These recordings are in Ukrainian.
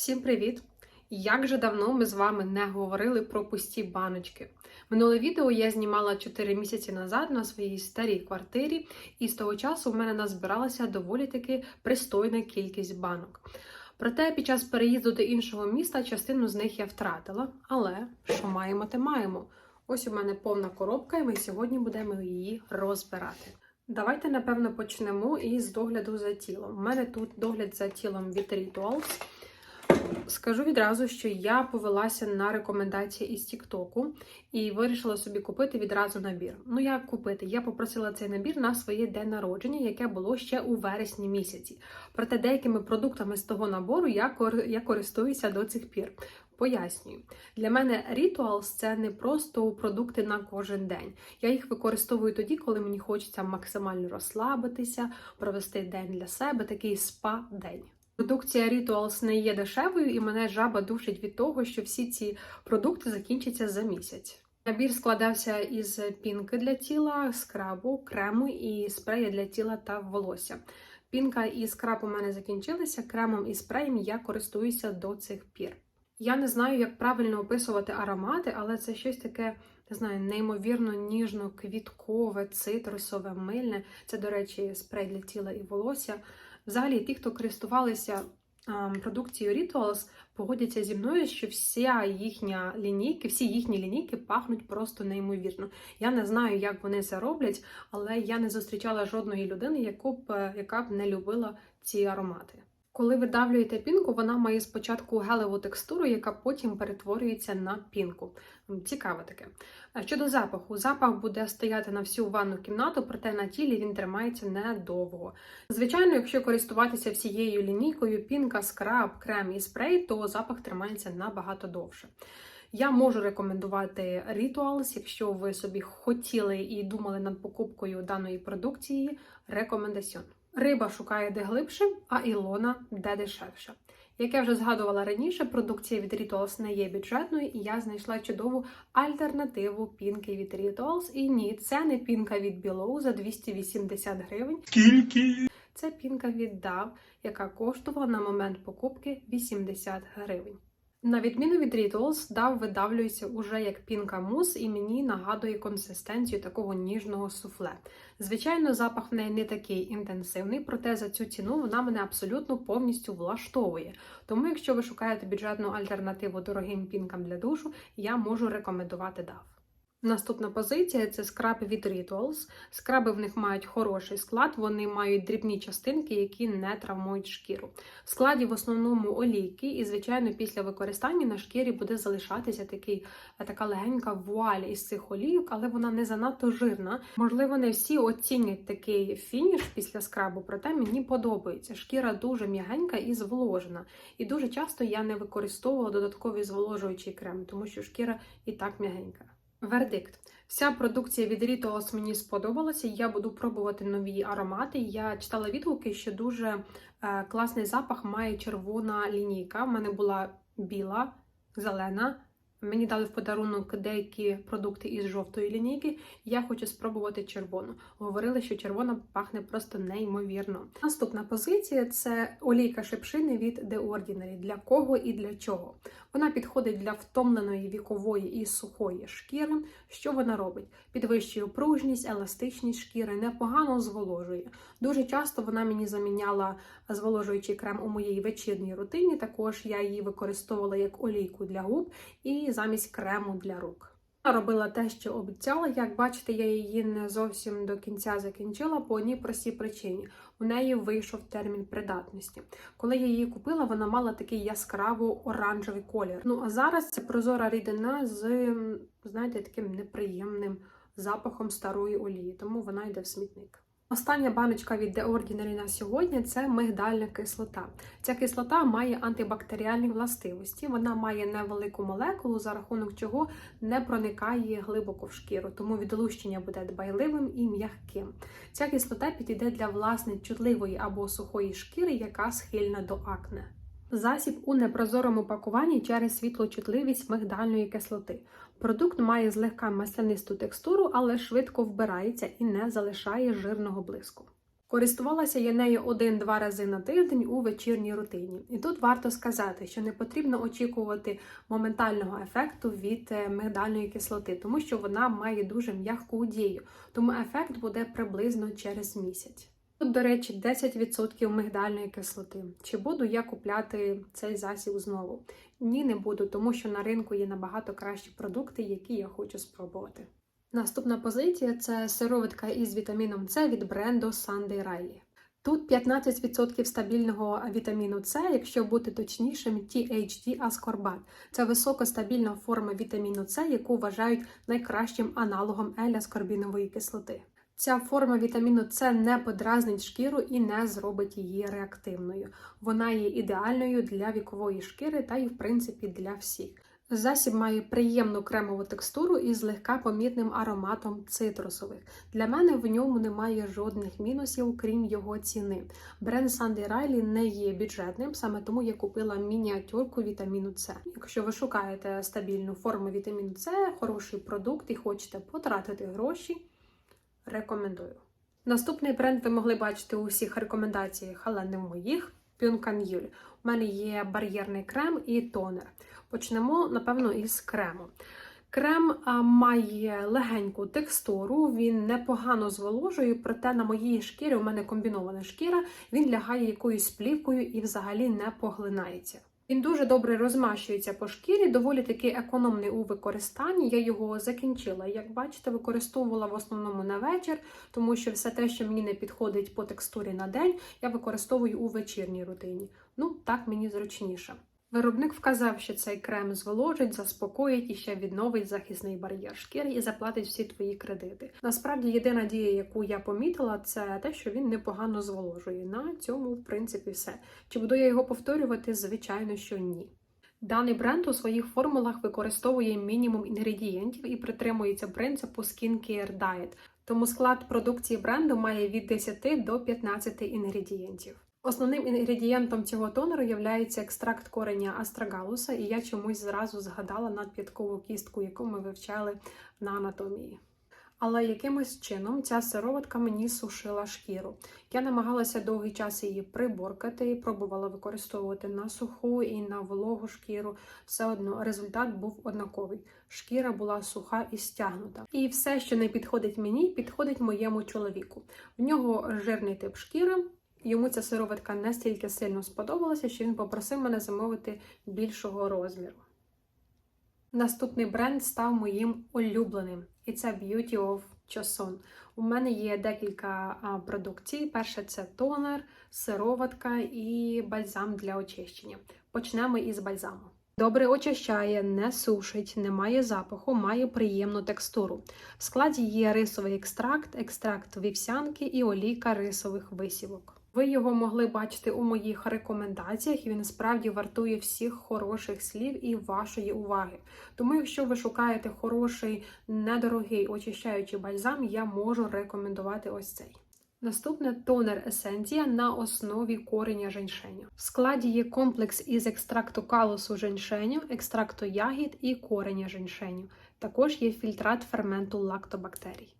Всім привіт! Як же давно ми з вами не говорили про пусті баночки. Минуле відео я знімала 4 місяці назад на своїй старій квартирі, і з того часу в мене назбиралася доволі таки пристойна кількість банок. Проте під час переїзду до іншого міста частину з них я втратила. Але що маємо, те маємо. Ось у мене повна коробка, і ми сьогодні будемо її розбирати. Давайте, напевно, почнемо із догляду за тілом. У мене тут догляд за тілом від Rituals. Скажу відразу, що я повелася на рекомендації із Тіктоку і вирішила собі купити відразу набір. Ну як купити? Я попросила цей набір на своє день народження, яке було ще у вересні місяці. Проте деякими продуктами з того набору я, кор... я користуюся до цих пір. Пояснюю, для мене Rituals – це не просто продукти на кожен день. Я їх використовую тоді, коли мені хочеться максимально розслабитися, провести день для себе, такий спа-день. Продукція Rituals не є дешевою, і мене жаба душить від того, що всі ці продукти закінчаться за місяць. Набір складався із пінки для тіла, скрабу, крему і спрея для тіла та волосся. Пінка і скраб у мене закінчилися, кремом і спреєм я користуюся до цих пір. Я не знаю, як правильно описувати аромати, але це щось таке, не знаю, неймовірно ніжно-квіткове, цитрусове, мильне. Це, до речі, спрей для тіла і волосся. Взагалі, ті, хто користувалися продукцією Rituals, погодяться зі мною, що вся їхня лінійки, всі їхні лінійки пахнуть просто неймовірно. Я не знаю, як вони це роблять, але я не зустрічала жодної людини, яку б, яка б не любила ці аромати. Коли видавлюєте пінку, вона має спочатку гелеву текстуру, яка потім перетворюється на пінку. Цікаве таке. Щодо запаху, запах буде стояти на всю ванну кімнату, проте на тілі він тримається недовго. Звичайно, якщо користуватися всією лінійкою, пінка, скраб, крем і спрей, то запах тримається набагато довше. Я можу рекомендувати Rituals, якщо ви собі хотіли і думали над покупкою даної продукції. Рекомендаціон. Риба шукає де глибше, а Ілона де дешевше. Як я вже згадувала раніше, продукція від Rituals не є бюджетною, і я знайшла чудову альтернативу пінки від Rituals. І ні, це не пінка від Below за 280 гривень. Скільки? Це пінка від DAV, яка коштувала на момент покупки 80 гривень. На відміну від Rituals, дав видавлюється уже як пінка мус і мені нагадує консистенцію такого ніжного суфле. Звичайно, запах в неї не такий інтенсивний, проте за цю ціну вона мене абсолютно повністю влаштовує. Тому, якщо ви шукаєте бюджетну альтернативу дорогим пінкам для душу, я можу рекомендувати DAV. Наступна позиція це скраби від Rituals. Скраби в них мають хороший склад, вони мають дрібні частинки, які не травмують шкіру. В складі в основному олійки, і, звичайно, після використання на шкірі буде залишатися такий, така легенька вуаль із цих олійок, але вона не занадто жирна. Можливо, не всі оцінять такий фініш після скрабу, проте мені подобається. Шкіра дуже м'ягенька і зволожена. І дуже часто я не використовувала додатковий зволожуючий крем, тому що шкіра і так м'ягенька. Вердикт. Вся продукція від Rituals мені сподобалася. Я буду пробувати нові аромати. Я читала відгуки, що дуже е, класний запах має червона лінійка. У мене була біла, зелена. Мені дали в подарунок деякі продукти із жовтої лінійки. Я хочу спробувати червону. Говорили, що червона пахне просто неймовірно. Наступна позиція це олійка шипшини від The Ordinary. Для кого і для чого? Вона підходить для втомленої вікової і сухої шкіри. Що вона робить? Підвищує пружність, еластичність шкіри, непогано зволожує. Дуже часто вона мені заміняла зволожуючий крем у моїй вечірній рутині. Також я її використовувала як олійку для губ і замість крему для рук. Робила те, що обіцяла. Як бачите, я її не зовсім до кінця закінчила по одній простій причині. У неї вийшов термін придатності. Коли я її купила, вона мала такий яскраво оранжевий колір. Ну а зараз це прозора рідина з, знаєте, таким неприємним запахом старої олії, тому вона йде в смітник. Остання баночка від The Ordinary на сьогодні це мигдальна кислота. Ця кислота має антибактеріальні властивості. Вона має невелику молекулу, за рахунок чого не проникає глибоко в шкіру, тому відлущення буде дбайливим і м'яким. Ця кислота підійде для власне чутливої або сухої шкіри, яка схильна до акне. Засіб у непрозорому пакуванні через світлочутливість мигдальної кислоти. Продукт має злегка маслянисту текстуру, але швидко вбирається і не залишає жирного блиску. Користувалася я нею один-два рази на тиждень у вечірній рутині. І тут варто сказати, що не потрібно очікувати моментального ефекту від е, мигдальної кислоти, тому що вона має дуже м'яку дію, тому ефект буде приблизно через місяць. Тут, до речі, 10% мигдальної кислоти. Чи буду я купляти цей засіб знову? Ні, не буду, тому що на ринку є набагато кращі продукти, які я хочу спробувати. Наступна позиція це сироватка із вітаміном С від бренду Sunday Riley. Тут 15% стабільного вітаміну С, якщо бути точнішим, THD аскорбат. Це високостабільна форма вітаміну С, яку вважають найкращим аналогом L-аскорбінової кислоти. Ця форма вітаміну С не подразнить шкіру і не зробить її реактивною. Вона є ідеальною для вікової шкіри та й, в принципі, для всіх. Засіб має приємну кремову текстуру і злегка помітним ароматом цитрусових. Для мене в ньому немає жодних мінусів, крім його ціни. Бренд Sandy Riley не є бюджетним, саме тому я купила мініатюрку вітаміну С. Якщо ви шукаєте стабільну форму вітаміну С, хороший продукт і хочете потратити гроші, рекомендую. Наступний бренд ви могли бачити у всіх рекомендаціях, але не в моїх. Пюнкан'юль. У мене є бар'єрний крем і тонер. Почнемо, напевно, із крему. Крем а, має легеньку текстуру, він непогано зволожує, проте на моїй шкірі, у мене комбінована шкіра, він лягає якоюсь плівкою і взагалі не поглинається. Він дуже добре розмащується по шкірі, доволі таки економний у використанні. Я його закінчила. Як бачите, використовувала в основному на вечір, тому що все те, що мені не підходить по текстурі на день, я використовую у вечірній рутині. Ну, так мені зручніше. Виробник вказав, що цей крем зволожить, заспокоїть і ще відновить захисний бар'єр шкіри і заплатить всі твої кредити. Насправді, єдина дія, яку я помітила, це те, що він непогано зволожує. На цьому, в принципі, все. Чи буду я його повторювати? Звичайно, що ні. Даний бренд у своїх формулах використовує мінімум інгредієнтів і притримується принципу Skincare Diet, тому склад продукції бренду має від 10 до 15 інгредієнтів. Основним інгредієнтом цього тонеру є екстракт кореня астрагалуса, і я чомусь зразу згадала надп'яткову кістку, яку ми вивчали на анатомії. Але якимось чином ця сироватка мені сушила шкіру. Я намагалася довгий час її приборкати, пробувала використовувати на суху і на вологу шкіру. Все одно результат був однаковий. Шкіра була суха і стягнута. І все, що не підходить мені, підходить моєму чоловіку. В нього жирний тип шкіри. Йому ця сироватка настільки сильно сподобалася, що він попросив мене замовити більшого розміру. Наступний бренд став моїм улюбленим, і це Beauty of Choson. У мене є декілька продукцій. Перше це тонер, сироватка і бальзам для очищення. Почнемо із бальзаму. Добре очищає, не сушить, не має запаху, має приємну текстуру. В складі є рисовий екстракт, екстракт вівсянки і олійка рисових висівок. Ви його могли бачити у моїх рекомендаціях, він справді вартує всіх хороших слів і вашої уваги. Тому, якщо ви шукаєте хороший, недорогий очищаючий бальзам, я можу рекомендувати ось цей. Наступне тонер есенція на основі кореня женьшеню. В складі є комплекс із екстракту калусу женьшеню, екстракту ягід і кореня женьшеню. Також є фільтрат ферменту лактобактерій.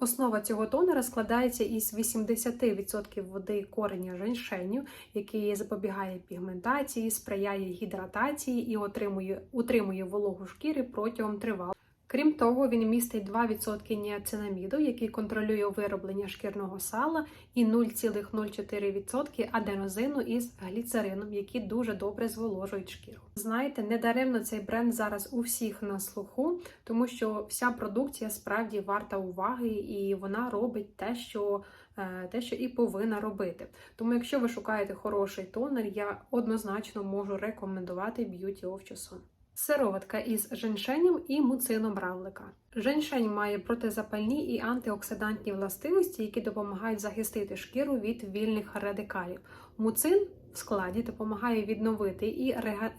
Основа цього тонера складається із 80% води кореня женьшеню, який запобігає пігментації, сприяє гідратації і отримує, утримує вологу шкіри протягом тривалого. Крім того, він містить 2% ніацинаміду, який контролює вироблення шкірного сала, і 0,04% аденозину із гліцерином, які дуже добре зволожують шкіру. Знаєте, недаремно цей бренд зараз у всіх на слуху, тому що вся продукція справді варта уваги, і вона робить те, що е, те, що і повинна робити. Тому, якщо ви шукаєте хороший тонер, я однозначно можу рекомендувати Beauty of Chosun. Сироватка із женьшенем і муцином равлика. Женьшень має протизапальні і антиоксидантні властивості, які допомагають захистити шкіру від вільних радикалів. Муцин в складі допомагає відновити і реге...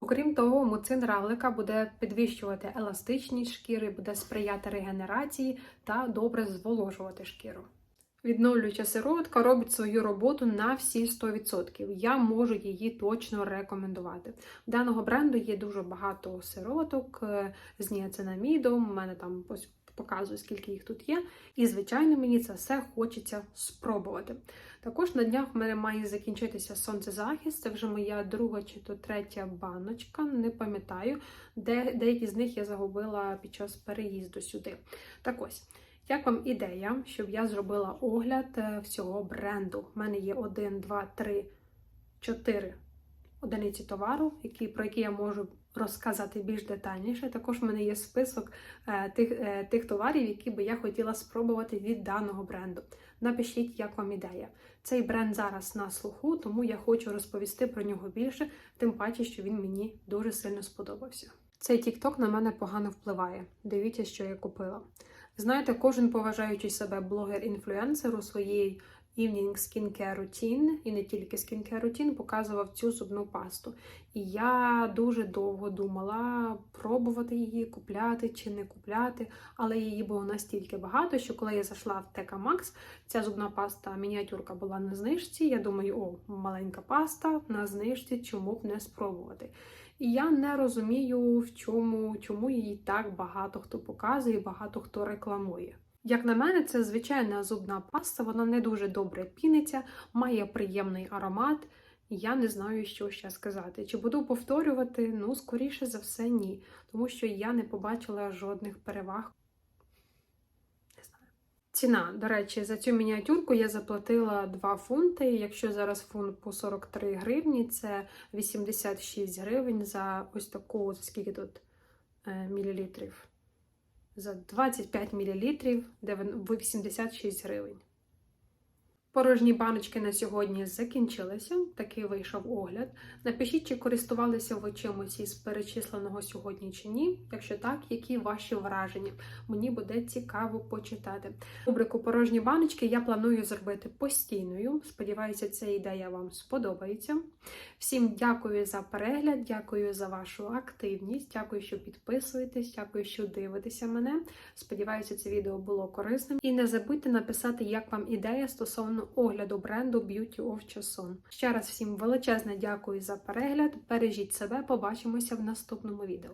Окрім того, муцин равлика буде підвищувати еластичність шкіри, буде сприяти регенерації та добре зволожувати шкіру. Відновлююча сироватка робить свою роботу на всі 100%. Я можу її точно рекомендувати. У даного бренду є дуже багато сироваток е, з ніацинамідом. У мене там ось показую, скільки їх тут є. І, звичайно, мені це все хочеться спробувати. Також на днях в мене має закінчитися сонцезахист. Це вже моя друга чи то третя баночка, не пам'ятаю. Де, деякі з них я загубила під час переїзду сюди. Так ось. Як вам ідея, щоб я зробила огляд е, всього бренду? У мене є 1, 2, 3, 4 одиниці товару, які, про які я можу розказати більш детальніше. Також в мене є список е, тих, е, тих товарів, які би я хотіла спробувати від даного бренду. Напишіть, як вам ідея. Цей бренд зараз на слуху, тому я хочу розповісти про нього більше, тим паче, що він мені дуже сильно сподобався. Цей TikTok на мене погано впливає. Дивіться, що я купила. Знаєте, кожен поважаючий себе блогер-інфлюенсер у своїй Evening Skincare Routine, і не тільки Skincare Routine, показував цю зубну пасту. І я дуже довго думала пробувати її, купляти чи не купляти, але її було настільки багато, що коли я зайшла в TK Max, ця зубна паста мініатюрка була на знижці. Я думаю, о, маленька паста на знижці, чому б не спробувати. І я не розумію, в чому, чому її так багато хто показує, багато хто рекламує. Як на мене, це звичайна зубна паста, вона не дуже добре піниться, має приємний аромат. Я не знаю, що ще сказати. Чи буду повторювати? Ну, скоріше за все, ні. Тому що я не побачила жодних переваг. Ціна, до речі, за цю мініатюрку я заплатила 2 фунти. Якщо зараз фунт по 43 гривні, це 86 гривень за ось таку, скільки тут е, мілілітрів? За 25 мілілітрів, де 86 гривень. Порожні баночки на сьогодні закінчилися. Такий вийшов огляд. Напишіть, чи користувалися ви чимось із перечисленого сьогодні чи ні. Якщо так, які ваші враження? Мені буде цікаво почитати. Рубрику порожні баночки я планую зробити постійною. Сподіваюся, ця ідея вам сподобається. Всім дякую за перегляд, дякую за вашу активність, дякую, що підписуєтесь, дякую, що дивитеся мене. Сподіваюся, це відео було корисним. І не забудьте написати, як вам ідея стосовно огляду бренду Beauty of Chason. Ще раз всім величезне дякую за перегляд. Бережіть себе, побачимося в наступному відео.